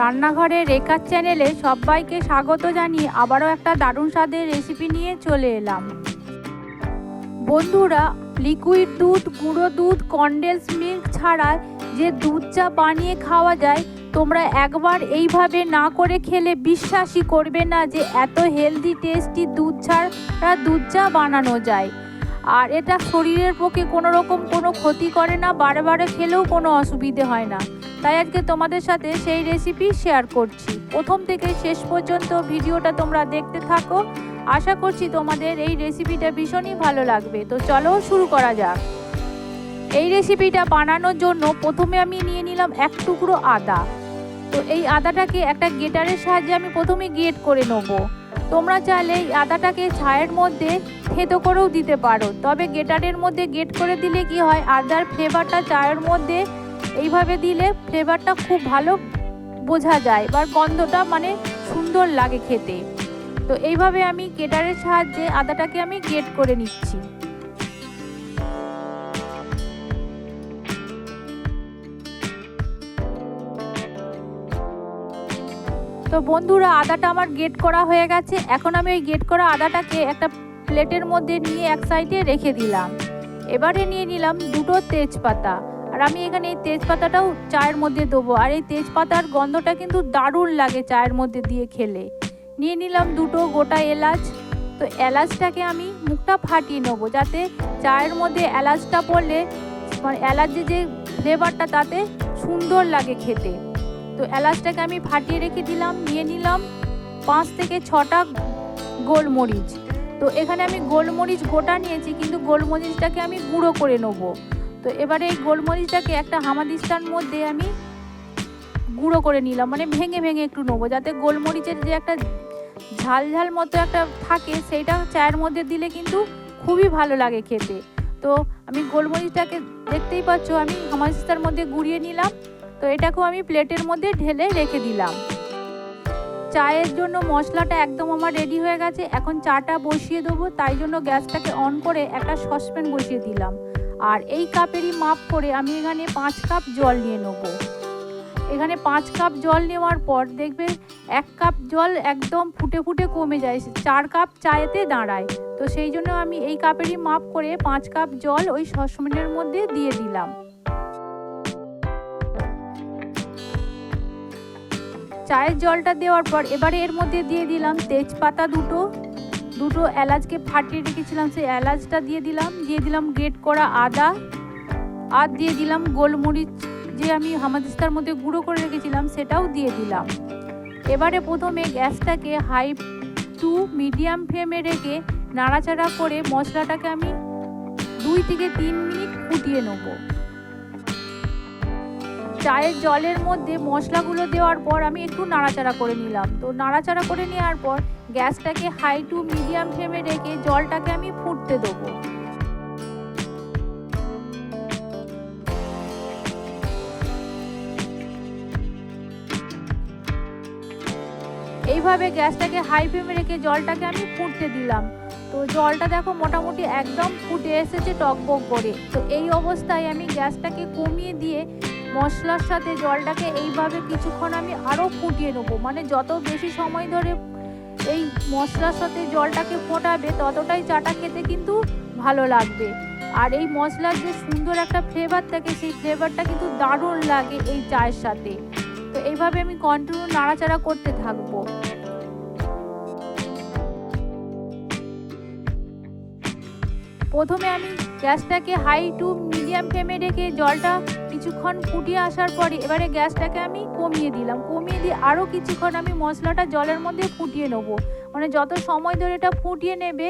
রান্নাঘরে রেখার চ্যানেলে সবাইকে স্বাগত জানিয়ে আবারও একটা দারুণ স্বাদের রেসিপি নিয়ে চলে এলাম। বন্ধুরা লিকুইড দুধ, গুঁড়ো দুধ কনডেন্স মিল্ক ছাড়া যে দুধ চা বানিয়ে খাওয়া যায়, তোমরা একবার এইভাবে না করে খেলে বিশ্বাসই করবে না যে এত হেলদি টেস্টি দুধ ছাড়া দুধ চা বানানো যায়। আর এটা শরীরের পক্ষে কোনো রকম কোনো ক্ষতি করে না, বারে বারে খেলেও কোনো অসুবিধে হয় না। তাই আজকে তোমাদের সাথে সেই রেসিপি শেয়ার করছি। প্রথম থেকে শেষ পর্যন্ত ভিডিওটা তোমরা দেখতে থাকো। আশা করছি তোমাদের এই রেসিপিটা ভীষণই ভালো লাগবে। তো চলো শুরু করা যাক। এই রেসিপিটা বানানোর জন্য প্রথমে আমি নিয়ে নিলাম এক টুকরো আদা। তো এই আদাটাকে একটা গেটারের সাহায্যে আমি প্রথমে গেট করে নেব। তোমরা চাইলে এই আদাটাকে ছায়ের মধ্যে থেতো করেও দিতে পারো। তবে গেটারের মধ্যে গেট করে দিলে কি হয়? আদার ফ্লেভারটা চায়ের মধ্যে এইভাবে দিলে ফ্লেভারটা খুব ভালো বোঝা যায় বা গন্ধটা মানে সুন্দর লাগে খেতে। তো এইভাবে আমি গেটারের সাহায্যে আদাটাকে আমি গেট করে নিচ্ছি। তো বন্ধুরা, আদাটা আমার গেট করা হয়ে গেছে। এখন আমি ওই গেট করা আদাটাকে একটা প্লেটের মধ্যে নিয়ে এক সাইডে রেখে দিলাম। এবারে নিয়ে নিলাম দুটো তেজপাতা। আর আমি এখানে এই তেজপাতাটাও চায়ের মধ্যে দেবো। আর এই তেজপাতার গন্ধটা কিন্তু দারুণ লাগে চায়ের মধ্যে দিয়ে খেলে। নিয়ে নিলাম দুটো গোটা এলাচ। তো এলাচটাকে আমি মুখটা ফাটিয়ে নেব যাতে চায়ের মধ্যে এলাচটা পড়লে মানে এলাচের যে ফ্লেভারটা তাতে সুন্দর লাগে খেতে। তো এলাচটাকে আমি ফাটিয়ে রেখে দিলাম, নিয়ে নিলাম পাঁচ থেকে ছটা গোলমরিচ। তো এখানে আমি গোলমরিচ গোটা নিয়েছি, কিন্তু গোলমরিচটাকে আমি গুঁড়ো করে নেব। তো এবারে এই গোলমরিচটাকে একটা হামাদিস্তার মধ্যে আমি গুঁড়ো করে নিলাম মানে ভেঙে ভেঙে একটু নেব, যাতে গোলমরিচের যে একটা ঝাল ঝাল মতো একটা থাকে সেইটা চায়ের মধ্যে দিলে কিন্তু খুবই ভালো লাগে খেতে। তো আমি গোলমরিচটাকে দেখতেই পাচ্ছ, আমি হামাদিস্তার মধ্যে গুঁড়িয়ে নিলাম, তো এটাকেও আমি প্লেটের মধ্যে ঢেলে রেখে দিলাম। চায়ের জন্য মশলাটা একদম আমার রেডি হয়ে গেছে, এখন চাটা বসিয়ে দেবো, তাই জন্য গ্যাসটাকে অন করে একটা সসপ্যান বসিয়ে দিলাম। আর এই কাপেরই মাপ করে আমি এখানে পাঁচ কাপ জল নিয়ে নেব। এখানে পাঁচ কাপ জল নেওয়ার পর দেখবে এক কাপ জল একদম ফুটে ফুটে কমে যায়, চার কাপ চায়েতে দাঁড়ায়। তো সেই জন্য আমি এই কাপেরই মাপ করে পাঁচ কাপ জল ওই সসপ্যানের মধ্যে দিয়ে দিলাম। চায়ের জলটা দেওয়ার পর এবারে এর মধ্যে দিয়ে দিলাম তেজপাতা দুটো দুটো এলাচকে ফাটিয়ে রেখেছিলাম, সেই এলাচটা দিয়ে দিলাম দিয়ে দিলাম গ্রেট করা আদা, আর দিয়ে দিলাম গোলমরিচ যে আমি হামাদিস্তার মধ্যে গুঁড়ো করে রেখেছিলাম, সেটাও দিয়ে দিলাম। এবারে প্রথমে গ্যাসটাকে হাই টু মিডিয়াম ফ্লেমে রেখে নাড়াচাড়া করে মশলাটাকে আমি দুই থেকে তিন মিনিট ফুটিয়ে নেব। চায়ের জলের মধ্যে মশলাগুলো দেওয়ার পর আমি একটু নাড়াচাড়া করে নিলাম। তো নাড়াচাড়া করে নেওয়ার পর গ্যাসটাকে হাই টু মিডিয়াম ফ্লেমে রেখে জলটাকে আমি ফুটতে দেবো। এইভাবে গ্যাসটাকে হাই ফ্লেমে রেখে জলটাকে আমি ফুটতে দিলাম। তো জলটা দেখো মোটামুটি একদম ফুটে এসেছে টকবক করে। তো এই অবস্থায় আমি গ্যাসটাকে কমিয়ে দিয়ে মশলার সাথে জলটাকে এইভাবে কিছুক্ষণ আমি আরও ফুটিয়ে নেব। মানে যত বেশি সময় ধরে এই মশলার সাথে জলটাকে ফোটাবে, ততটাই চাটা খেতে কিন্তু ভালো লাগবে। আর এই মশলার যে সুন্দর একটা ফ্লেভার থাকে, সেই ফ্লেভারটা কিন্তু দারুণ লাগে এই চায়ের সাথে। তো এইভাবে আমি কন্টিনিউ নাড়াচাড়া করতে থাকব। প্রথমে আমি গ্যাসটাকে হাই টু মিডিয়াম ফ্লেমে রেখে জলটা কিছুক্ষণ ফুটিয়ে আসার পরে এবারে গ্যাসটাকে আমি কমিয়ে দিলাম। কমিয়ে দিয়ে আরও কিছুক্ষণ আমি মশলাটা জলের মধ্যে ফুটিয়ে নেব। মানে যত সময় ধরে এটা ফুটিয়ে নেবে,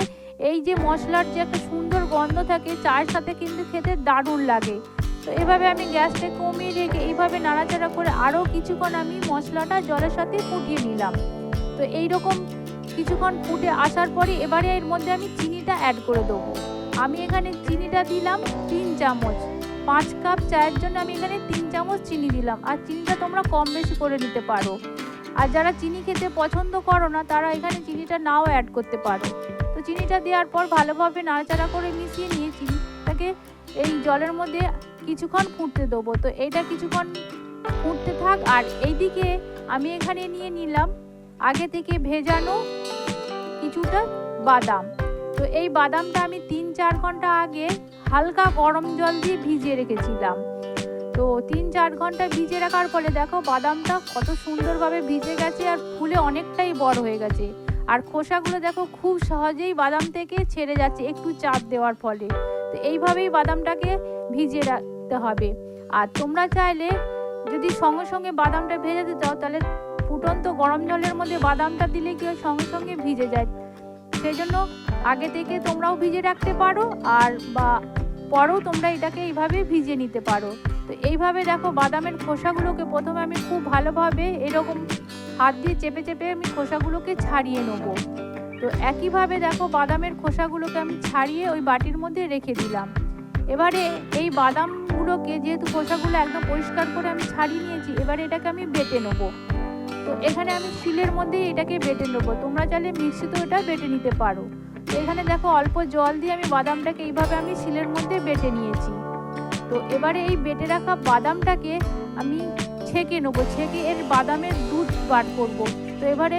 এই যে মশলার যে একটা সুন্দর গন্ধ থাকে, চায়ের সাথে কিন্তু খেতে দারুণ লাগে। তো এভাবে আমি গ্যাসটা কমিয়ে রেখে এইভাবে নাড়াচাড়া করে আরও কিছুক্ষণ আমি মশলাটা জলের সাথে ফুটিয়ে নিলাম। তো এই রকম কিছুক্ষণ ফুটে আসার পরে এবারে এর মধ্যে আমি চিনিটা অ্যাড করে দেবো। আমি এখানে চিনিটা দিলাম তিন চামচ। পাঁচ কাপ চায়ের জন্য আমি এখানে তিন চামচ চিনি দিলাম। আর চিনিটা তোমরা কম বেশি করে নিতে পারো। আর যারা চিনি খেতে পছন্দ করো না, তারা এখানে চিনিটা নাও অ্যাড করতে পারো। তো চিনিটা দেওয়ার পর ভালোভাবে নাড়াচাড়া করে মিশিয়ে নিয়ে চিনিটাকে এই জলের মধ্যে কিছুক্ষণ ফুটতে দেবো। তো এইটা কিছুক্ষণ ফুটতে থাক। আর এইদিকে আমি এখানে নিয়ে নিলাম আগে থেকে ভেজানো কিছুটা বাদাম। তো এই বাদামটা আমি তিন চার ঘণ্টা আগে হালকা গরম জল দিয়ে ভিজিয়ে রেখেছিলাম। তো তিন চার ঘণ্টা ভিজে রাখার ফলে দেখো বাদামটা কত সুন্দরভাবে ভিজে গেছে আর ফুলে অনেকটাই বড় হয়ে গেছে। আর খোসাগুলো দেখো খুব সহজেই বাদাম থেকে ছেড়ে যাচ্ছে একটু চাপ দেওয়ার ফলে। তো এইভাবেই বাদামটাকে ভিজিয়ে রাখতে হবে। আর তোমরা চাইলে যদি সঙ্গে সঙ্গে বাদামটা ভেজাতে চাও তাহলে ফুটন্ত গরম জলের মধ্যে বাদামটা দিলে কি সঙ্গে সঙ্গে ভিজে যায়। সেই জন্য আগে থেকে তোমরাও ভিজে রাখতে পারো আর বা পরেও তোমরা এটাকে এইভাবে ভিজিয়ে নিতে পারো। তো এইভাবে দেখো বাদামের খোসাগুলোকে প্রথমে আমি খুব ভালোভাবে এরকম হাত দিয়ে চেপে চেপে আমি খোসাগুলোকে ছাড়িয়ে নেব। তো একইভাবে দেখো বাদামের খোসাগুলোকে আমি ছাড়িয়ে ওই বাটির মধ্যে রেখে দিলাম। এবারে এই বাদামগুলোকে যেহেতু খোসাগুলো একদম পরিষ্কার করে আমি ছাড়িয়ে নিয়েছি, এবারে এটাকে আমি বেটে নেব। তো এখানে আমি শিলের মধ্যে এটাকে বেটে নেব। তোমরা চাইলে মিক্সিতেও এটা বেটে নিতে পারো। তো এখানে দেখো অল্প জল দিয়ে আমি বাদামটাকে এইভাবে আমি শিলের মধ্যে বেটে নিয়েছি। তো এবারে এই বেটে রাখা বাদামটাকে আমি ছেঁকে নেব। ছেঁকে এর বাদামের দুধ বার করব। তো এবারে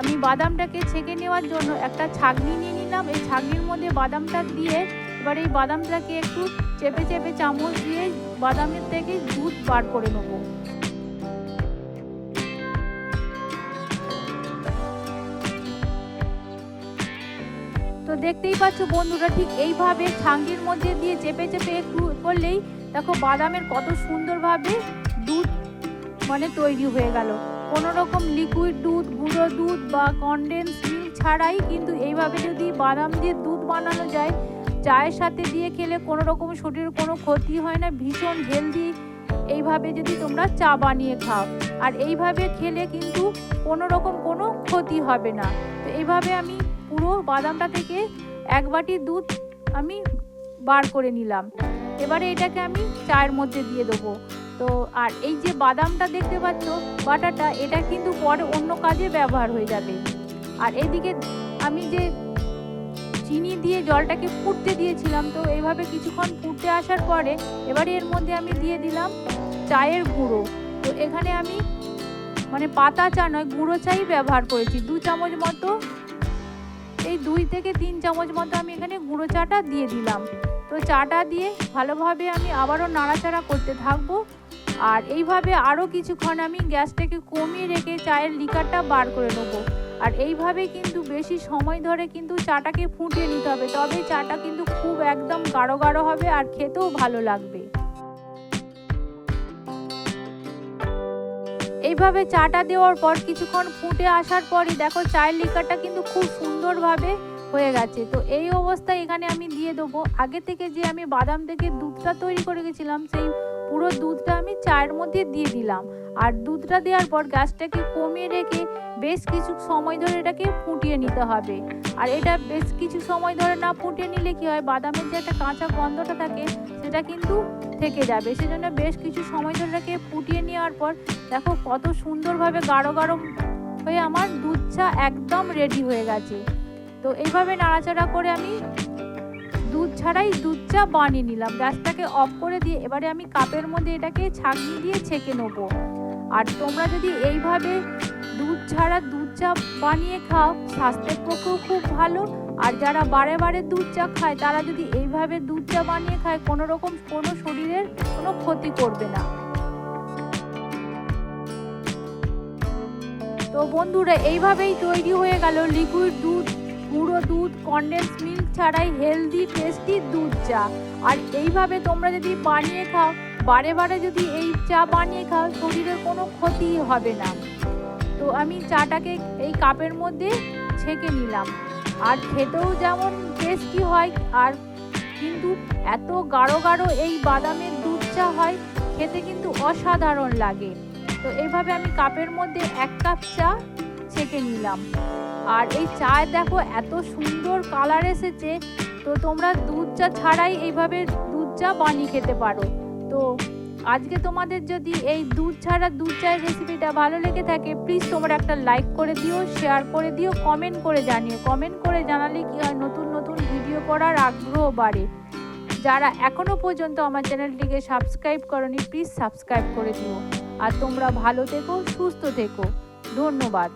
আমি বাদামটাকে ছেঁকে নেওয়ার জন্য একটা ছাগনি নিয়ে নিলাম। এই ছাগনির মধ্যে বাদামটা দিয়ে এবার এই বাদামটাকে একটু চেপে চেপে চামচ দিয়ে বাদামের থেকে দুধ বার করে নেব। দেখতেই পাচ্ছ বন্ধুরা, ঠিক এইভাবে ছাঙ্গির মধ্যে দিয়ে চেপে চেপে একটু করলেই দেখো বাদামের কত সুন্দরভাবে দুধ মানে তৈরি হয়ে গেল। কোনো রকম লিকুইড দুধ, গুঁড়ো দুধ বা কনডেন্স মিল্ক ছাড়াই কিন্তু এইভাবে যদি বাদাম দিয়ে দুধ বানানো যায়, চায়ের সাথে দিয়ে খেলে কোনো রকম শরীরের কোনো ক্ষতি হয় না, ভীষণ হেলদি এইভাবে যদি তোমরা চা বানিয়ে খাও। আর এইভাবে খেলে কিন্তু কোনো রকম কোনো ক্ষতি হবে না। তো এইভাবে আমি পুরো বাদামটা থেকে এক বাটি দুধ আমি বার করে নিলাম। এবারে এটাকে আমি চায়ের মধ্যে দিয়ে দেবো। তো আর এই যে বাদামটা দেখতে পাচ্ছ, বাটাটা, এটা কিন্তু পরে অন্য কাজে ব্যবহার হয়ে যাবে। আর এইদিকে আমি যে চিনি দিয়ে জলটাকে ফুটতে দিয়েছিলাম, তো এইভাবে কিছুক্ষণ ফুটতে আসার পরে এবারে এর মধ্যে আমি দিয়ে দিলাম চায়ের গুঁড়ো। তো এখানে আমি মানে পাতা চা নয়, গুঁড়ো চাই ব্যবহার করেছি। দু চামচ মতো এই দুই থেকে তিন চামচ মতো আমি এখানে গুঁড়ো চাটা দিয়ে দিলাম। তো চাটা দিয়ে ভালোভাবে আমি আবারও নাড়াচাড়া করতে থাকব। আর এইভাবে আরও কিছুক্ষণ আমি গ্যাসটাকে কমিয়ে রেখে চায়ের লিকারটা বার করে নেব। আর এইভাবে কিন্তু বেশি সময় ধরে কিন্তু চাটাকে ফুটিয়ে নিতে হবে। তবে চাটা কিন্তু খুব একদম গাঢ় গাঢ় হবে আর খেতেও ভালো লাগবে। এইভাবে চাটা দেওয়ার পর কিছুক্ষণ ফুটে আসার পরই দেখো চায়ের লিকারটা কিন্তু খুব সুন্দরভাবে হয়ে গেছে। তো এই অবস্থায় এখানে আমি দিয়ে দেবো। আগে থেকে যে আমি বাদাম থেকে দুধটা তৈরি করে গেছিলাম, সেই পুরো দুধটা আমি চায়ের মধ্যে দিয়ে দিলাম। আর দুধটা দেওয়ার পর গ্যাসটাকে কমিয়ে রেখে বেশ কিছু সময় ধরে এটাকে ফুটিয়ে নিতে হবে। আর এটা বেশ কিছু সময় ধরে না ফুটিয়ে নিলে কি হয়, বাদামের যে একটা কাঁচা গন্ধটা থাকে সেটা কিন্তু থেকে যাবে। সেজন্য বেশ কিছু সময় ধরে এটাকে ফুটিয়ে নেওয়ার পর দেখো কত সুন্দরভাবে গাঢ় গাঢ় হয়ে আমার দুধ চা একদম রেডি হয়ে গেছে। তো এইভাবে নাড়াচাড়া করে আমি দুধ ছাড়াই দুধ চা বানিয়ে নিলাম। গ্যাসটাকে অফ করে দিয়ে এবারে আমি কাপের মধ্যে এটাকে ছাঁকনি দিয়ে ছেঁকে নেব। আর তোমরা যদি এইভাবে দুধ ছাড়া দুধ চা বানিয়ে খাও, স্বাস্থ্যের পক্ষেও খুব ভালো। আর যারা বারে বারে দুধ চা খায়, তারা যদি এইভাবে দুধ চা বানিয়ে খায়, কোনো রকম কোনো শরীরের কোনো ক্ষতি করবে না। তো বন্ধুরা, এইভাবেই তৈরি হয়ে গেল লিকুইড দুধ, গুঁড়ো দুধ কনডেন্স মিল্ক ছাড়াই হেলদি টেস্টি দুধ চা। আর এইভাবে তোমরা যদি বানিয়ে খাও, বারে বারে যদি এই চা বানিয়ে খাও, শরীরের কোনো ক্ষতি হবে না। তো আমি চাটাকে এই কাপের মধ্যে ছেঁকে নিলাম। আর খেতেও যেমন টেস্টি হয়, আর কিন্তু এত গাঢ় গাঢ় এই বাদামের দুধ চা হয়, খেতে কিন্তু অসাধারণ লাগে। তো এইভাবে আমি কাপের মধ্যে এক কাপ চা ছেঁকে নিলাম। আর এই চায় দেখো এত সুন্দর কালার এসেছে, তো তোমরা দুধ চা ছাড়াই এইভাবে দুধ চা বানিয়ে খেতে পারো। তো আজকে তোমাদের যদি এই দুধ ছাড়া দুধ চায়ের রেসিপিটা ভালো লেগে থাকে প্লিজ তোমরা একটা লাইক করে দিও শেয়ার করে দিও কমেন্ট করে জানিও। কমেন্ট করে জানালে কি হয়, নতুন নতুন ভিডিও করার আগ্রহ বাড়ে। যারা এখনও পর্যন্ত আমার চ্যানেলটিকে সাবস্ক্রাইব করনি প্লিজ সাবস্ক্রাইব করে দিও। আর তোমরা ভালো থেকো, সুস্থ থেকো। ধন্যবাদ।